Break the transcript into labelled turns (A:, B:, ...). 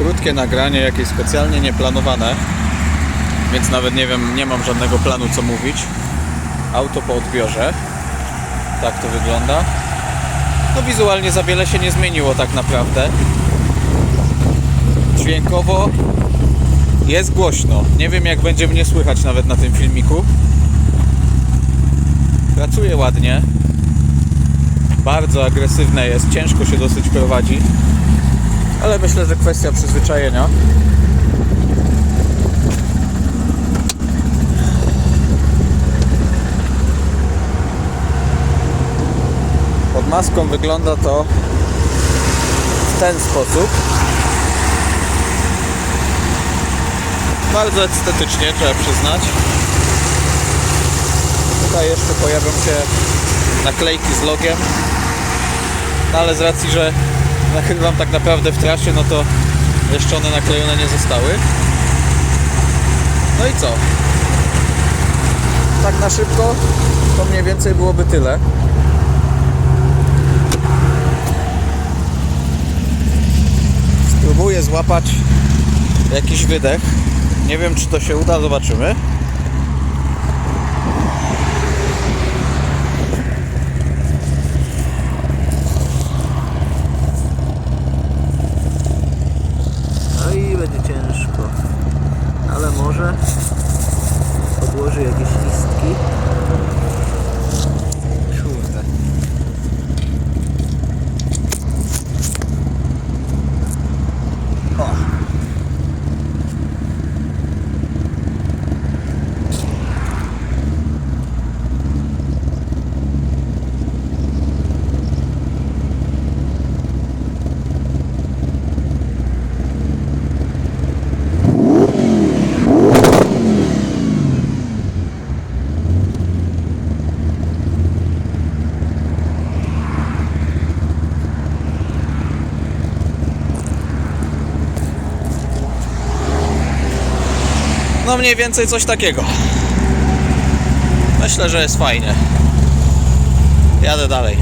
A: Krótkie nagranie, jakieś specjalnie nieplanowane, więc nawet nie wiem, nie mam żadnego planu co mówić. Auto po odbiorze. Tak to wygląda. No wizualnie za wiele się nie zmieniło tak naprawdę. Dźwiękowo jest głośno. Nie wiem jak będzie mnie słychać nawet na tym filmiku. Pracuje ładnie. Bardzo agresywne jest, ciężko się dosyć prowadzi. Ale myślę, że kwestia przyzwyczajenia. Pod maską wygląda to w ten sposób. Bardzo estetycznie, trzeba przyznać. Tutaj jeszcze pojawią się naklejki z logiem. No ale z racji, że nagrywam tak naprawdę w trasie, no to jeszcze one naklejone nie zostały. No i co? Tak na szybko to mniej więcej byłoby tyle. Spróbuję złapać jakiś wydech. Nie wiem czy to się uda, zobaczymy.
B: No i będzie ciężko. Ale może podłoży jakieś listki.
A: No mniej więcej coś takiego. Myślę, że jest fajnie. Jadę dalej.